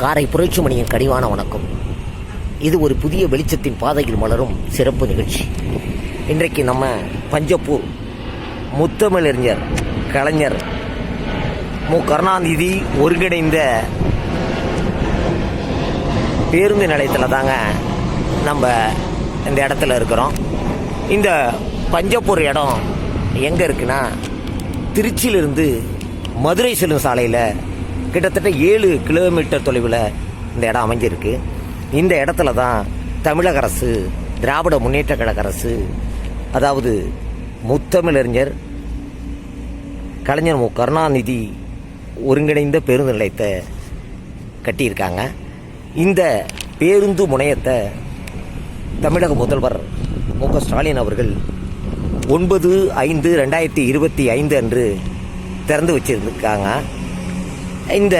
காரை புரட்சிமணியின் கனிவான வணக்கம். இது ஒரு புதிய வெளிச்சத்தின் பாதையில் மலரும் சிறப்பு நிகழ்ச்சி. இன்றைக்கு நம்ம பஞ்சப்பூர் முத்தமிழறிஞர் கலைஞர் மு. கருணாநிதி ஒருங்கிணைந்த பேருந்து நிலையத்தில் தாங்க நம்ம இந்த இடத்துல இருக்கிறோம். இந்த பஞ்சப்பூர் இடம் எங்கே இருக்குன்னா திருச்சியிலிருந்து மதுரை செல்லும் சாலையில் கிட்டத்தட்ட ஏழு கிலோமீட்டர் தொலைவில் இந்த இடம் அமைஞ்சிருக்கு. இந்த இடத்துல தான் தமிழக அரசு திராவிட முன்னேற்ற கழக அரசு அதாவது முத்தமிழறிஞர் கலைஞர் மு. கருணாநிதி ஒருங்கிணைந்த பேருந்து நிலையத்தை கட்டியிருக்காங்க. இந்த பேருந்து முனையத்தை தமிழக முதல்வர் மு. க. ஸ்டாலின் அவர்கள் ஒன்பது ஐந்து ரெண்டாயிரத்தி இருபத்தி ஐந்து அன்று திறந்து வச்சிருந்துருக்காங்க. இந்த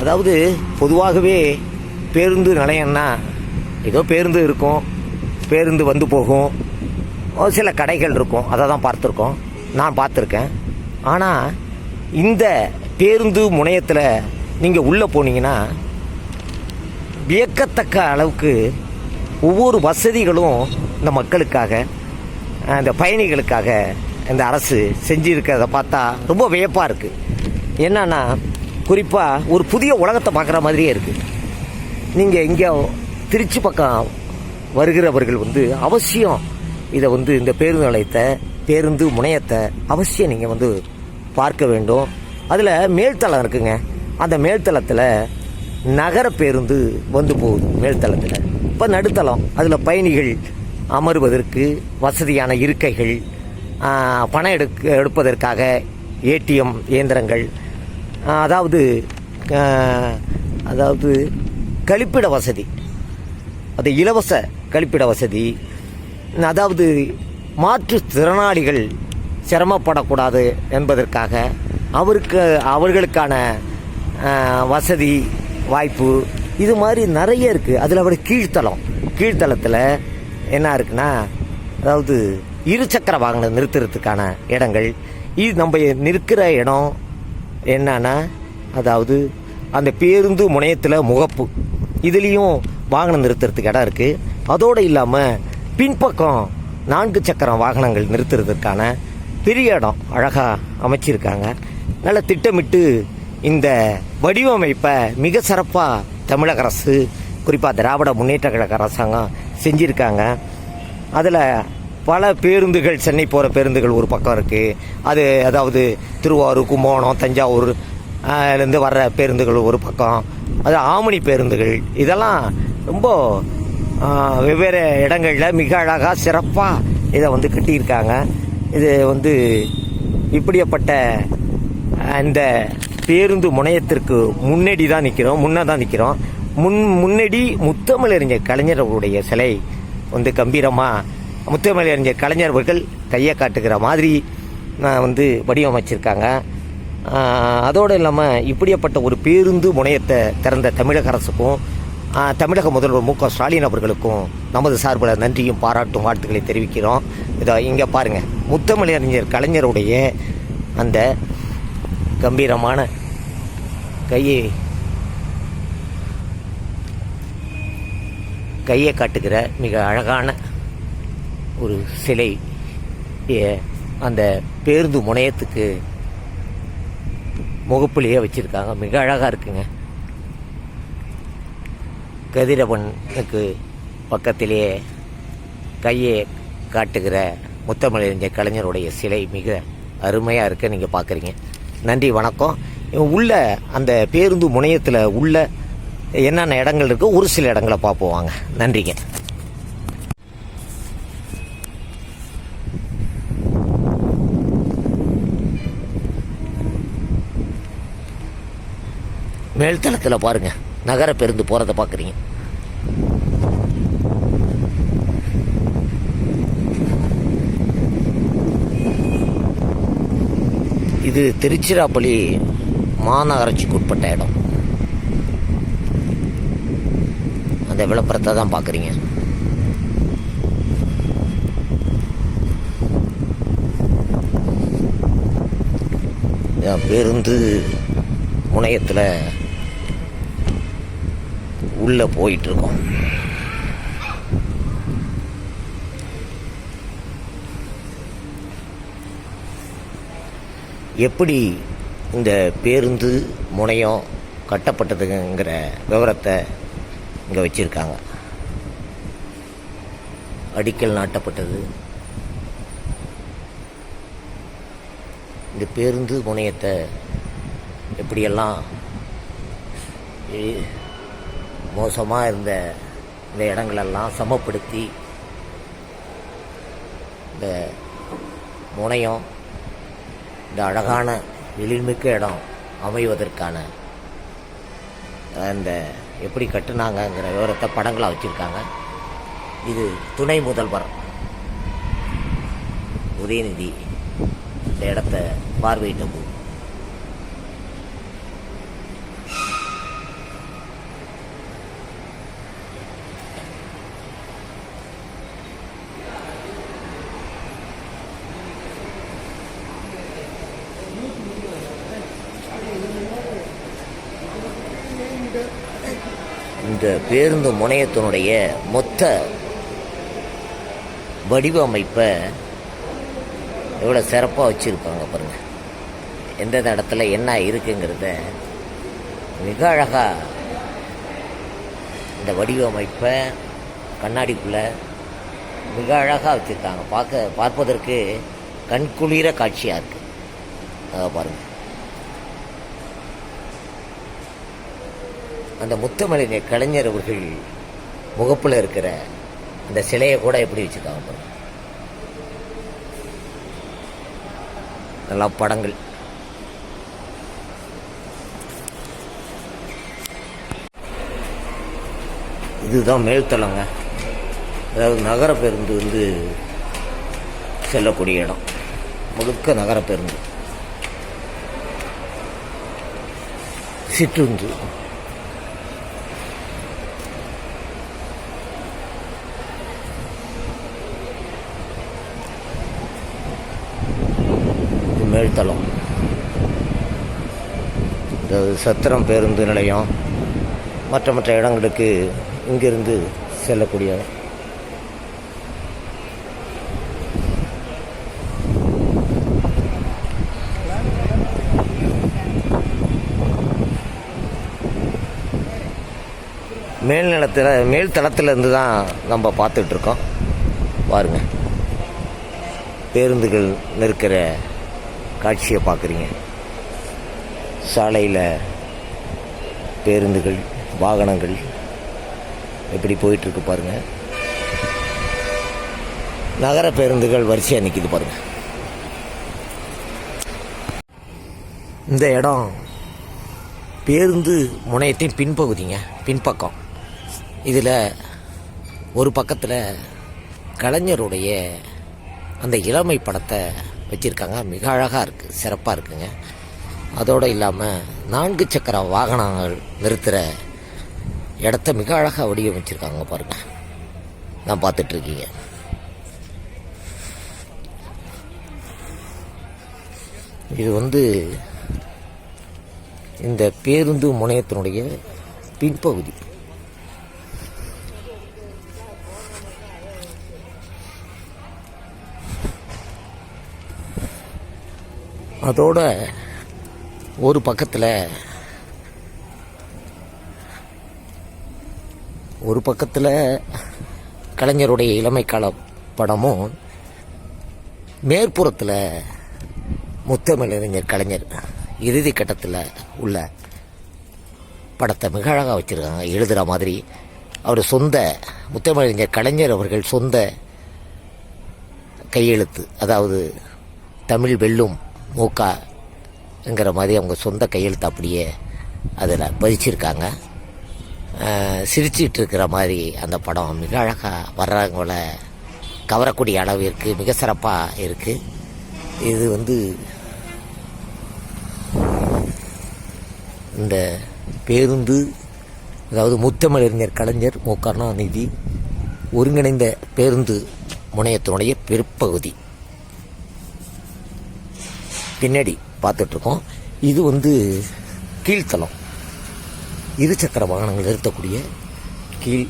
அதாவது பொதுவாகவே பேருந்து நிலையம்னா ஏதோ பேருந்து இருக்கும் பேருந்து வந்து போகும். ஒரு சில கடைகள் இருக்கும் அதை தான் பார்த்துருக்கோம். நான் பார்த்துருக்கேன். ஆனால் இந்த பேருந்து முனையத்தில் நீங்கள் உள்ளே போனீங்கன்னா வியக்கத்தக்க அளவுக்கு ஒவ்வொரு வசதிகளும் இந்த மக்களுக்காக இந்த பயணிகளுக்காக இந்த அரசு செஞ்சுருக்கிறத பார்த்தா ரொம்ப வியப்பாக இருக்குது என்னன்னா குறிப்பாக ஒரு புதிய உலகத்தை பார்க்குற மாதிரியே இருக்குது நீங்கள் இங்கே திருச்சி பக்கம் வருகிறவர்கள் வந்து அவசியம் இதை வந்து இந்த பேருந்து நிலையத்தை பேருந்து முனையத்தை அவசியம் நீங்கள் வந்து பார்க்க வேண்டும். அதில் மேல்தளம் இருக்குங்க. அந்த மேல்தளத்தில் நகர பேருந்து வந்து போகுது மேல்தளத்தில். இப்போ நடுத்தளம் அதில் பயணிகள் அமருவதற்கு வசதியான இருக்கைகள் பணம் எடுக்க எடுப்பதற்காக ஏடிஎம் இயந்திரங்கள் அதாவது அதாவது கழிப்பிட வசதி. அது இலவச கழிப்பிட வசதி. அதாவது மாற்றுத்திறனாளிகள் சிரமப்படக்கூடாது என்பதற்காக அவருக்கு அவர்களுக்கான வசதி வாய்ப்பு இது மாதிரி நிறைய இருக்குது அதில் விட கீழ்த்தளம். கீழ்த்தளத்தில் என்ன இருக்குன்னா அதாவது இருசக்கர வாகனம் நிறுத்துறதுக்கான இடங்கள். இது நம்ம நிற்கிற இடம் என்னன்னா அதாவது அந்த பேருந்து முனையத்தில் முகப்பு. இதுலேயும் வாகனம் நிறுத்துறதுக்கு இடம் இருக்குது அதோடு இல்லாமல் பின்பக்கம் நான்கு சக்கரம் வாகனங்கள் நிறுத்துறதுக்கான பெரிய இடம் அழகாக அமைச்சிருக்காங்க. நல்ல திட்டமிட்டு இந்த வடிவமைப்பை மிக சிறப்பாக தமிழக அரசு குறிப்பாக திராவிட முன்னேற்ற கழக அரசாங்கம் செஞ்சுருக்காங்க. அதில் பல பேருந்துகள் சென்னை போகிற பேருந்துகள் ஒரு பக்கம் இருக்குது அது அதாவது திருவாரூர் கும்பகோணம் தஞ்சாவூர் இருந்து வர்ற பேருந்துகள் ஒரு பக்கம். அது ஆமணி பேருந்துகள். இதெல்லாம் ரொம்ப வெவ்வேறு இடங்களில் மிக அழகாக சிறப்பாக இதை வந்து கட்டியிருக்காங்க. இது வந்து இப்படியப்பட்ட இந்த பேருந்து முனையத்திற்கு முன்னடி தான் நிற்கிறோம் முன்னே தான் நிற்கிறோம் முன் முன்னடி முத்தமிழறிஞர் கலைஞர்களுடைய சிலை வந்து கம்பீரமாக முத்தமிழறிஞர் கலைஞர் அவர்கள் கையை காட்டுகிற மாதிரி வந்து வடிவமைச்சிருக்காங்க. அதோடு இல்லாமல் இப்படியப்பட்ட ஒரு பேருந்து முனையத்தை திறந்த தமிழக அரசுக்கும் தமிழக முதல்வர் மு. க. ஸ்டாலின் அவர்களுக்கும் நமது சார்பில் நன்றியும் பாராட்டும் வாழ்த்துக்களை தெரிவிக்கிறோம். இதோ இங்கே பாருங்கள் முத்தமிழறிஞர் கலைஞருடைய அந்த கம்பீரமான கையை கையை காட்டுகிற மிக அழகான ஒரு சிலை ஏ- அந்த பேருந்து முனையத்துக்கு முகப்புலேயே வச்சுருக்காங்க. மிக அழகாக இருக்குங்க. கதிரவனுக்கு பக்கத்திலேயே கையை காட்டுகிற முத்தமிழறிஞர் கலைஞருடைய சிலை மிக அருமையாக இருக்க. நீங்கள் பார்க்குறீங்க நன்றி வணக்கம். உள்ள அந்த பேருந்து முனையத்தில் உள்ள என்னென்ன இடங்கள் இருக்கோ ஒரு சில இடங்களை பார்ப்போம் வாங்க. நன்றிங்க. மேல்தளத்தில் பாருங்க. நகர பேருந்து போகிறத பார்க்குறீங்க இது திருச்சிராப்பள்ளி மாநகராட்சிக்கு உட்பட்ட இடம். அந்த விளம்பரத்தை தான் பார்க்குறீங்க பேருந்து முனையத்தில் உள்ளே போயிட்டுருக்கோம். எப்படி இந்த பேருந்து முனையம் கட்டப்பட்டதுங்கிற விவரத்தை இங்கே வச்சுருக்காங்க. அடிக்கல் நாட்டப்பட்டது. இந்த பேருந்து முனையத்தை எப்படியெல்லாம் மோசமாக இருந்த இந்த இடங்களெல்லாம் சமப்படுத்தி இந்த முனையம் இந்த அழகான எழில்மிக்க இடம் அமைவதற்கான அந்த எப்படி கட்டுனாங்கங்கிற விவரத்தை படங்களாக வச்சுருக்காங்க. இது துணை முதல்வர் உதயநிதி இந்த இடத்த பார்வையிட்ட போது. இந்த பேருந்து முனையத்தினுடைய மொத்த வடிவமைப்பை எவ்வளோ சிறப்பாக வச்சுருப்பாங்க பாருங்க. எந்தெந்த இடத்துல என்ன இருக்குங்கிறத மிக அழகாக இந்த வடிவமைப்பை கண்ணாடிக்குள்ளே மிக அழகாக வச்சுருக்காங்க. பார்க்க பார்ப்பதற்கு கண்குளிர காட்சியாக இருக்குது அதை பாருங்கள் அந்த முத்தமலை கலைஞர் அவர்கள் முகப்பில் இருக்கிற அந்த சிலையை கூட எப்படி வச்சுருக்காங்க நல்லா படங்கள். இதுதான் மேல்தளங்க. அதாவது நகர பேருந்து வந்து செல்லக்கூடிய இடம். முழுக்க நகர பேருந்து சிற்றுந்து. வழித்தளம் இந்த சத்திரம் பேருந்து நிலையம் மற்ற மற்ற இடங்களுக்கு இங்கிருந்து செல்லக்கூடிய மேல்நிலத்தில் மேல் தளத்திலிருந்து தான் நம்ம பார்த்துட்ருக்கோம் பாருங்க. பேருந்துகள் நிற்கிற காட்சியை பார்க்குறீங்க. சாலையில் பேருந்துகள் வாகனங்கள் எப்படி போயிட்டுருக்கு பாருங்க. நகர பேருந்துகள் வரிசையாக நிற்கிது பாருங்கள் இந்த இடம் பேருந்து முனையத்தின் பின்பகுதிங்க பின்பக்கம். இதில் ஒரு பக்கத்தில் கலைஞருடைய அந்த இளமை படத்தை வச்சுருக்காங்க. மிக அழகாக இருக்குது சிறப்பாக இருக்குங்க. அதோடு இல்லாமல் நான்கு சக்கர வாகனங்கள் நிறுத்துகிற இடத்த மிக அழகாக வடிவமைச்சிருக்காங்க பாருங்கள் நான் பார்த்துட்ருக்கீங்க இது வந்து இந்த பேருந்து முனையத்தினுடைய பின்பகுதி. அதோட ஒரு பக்கத்தில் ஒரு பக்கத்தில் கலைஞருடைய இளமை கால படமும் மேற்புறத்தில் முத்தமிழறிஞர் கலைஞர் இறுதி கட்டத்தில் உள்ள படத்தை மிக அழகாக வச்சுருக்காங்க. எழுதுகிற மாதிரி. அவர் சொந்த முத்தமிழறிஞர் கலைஞர் அவர்கள் சொந்த கையெழுத்து அதாவது தமிழ் வெல்லும் மூக்காங்கிற மாதிரி அவங்க சொந்த கையெழுத்து அப்படியே அதில் பதிச்சிருக்காங்க. சிரிச்சிட்டு இருக்கிற மாதிரி அந்த படம் மிக அழகாக வர்றவங்கள கவரக்கூடிய அளவிற்கு மிக சிறப்பாக இருக்குது இது வந்து இந்த பேருந்து அதாவது முத்தமிழறிஞர் கலைஞர் மு. கருணாநிதி ஒருங்கிணைந்த பேருந்து முனையத்தினுடைய பிற்பகுதி. பின்னாடி பார்த்துட்ருக்கோம். இது வந்து கீழ்த்தளம். இருசக்கர வாகனங்கள் நிறுத்தக்கூடிய கீழ்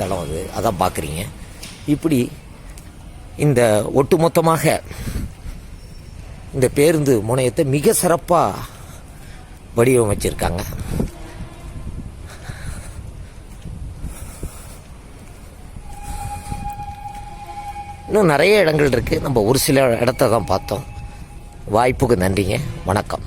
தளம் அது. அதான் பார்க்குறீங்க. இப்படி இந்த ஒட்டுமொத்தமாக இந்த பேருந்து முனையத்தை மிக சிறப்பாக வடிவமைச்சிருக்காங்க. இன்னும் நிறைய இடங்கள் இருக்குது நம்ம ஒரு சில இடத்த தான் பார்த்தோம். வாய்ப்புக்கு நன்றிங்க. வணக்கம்.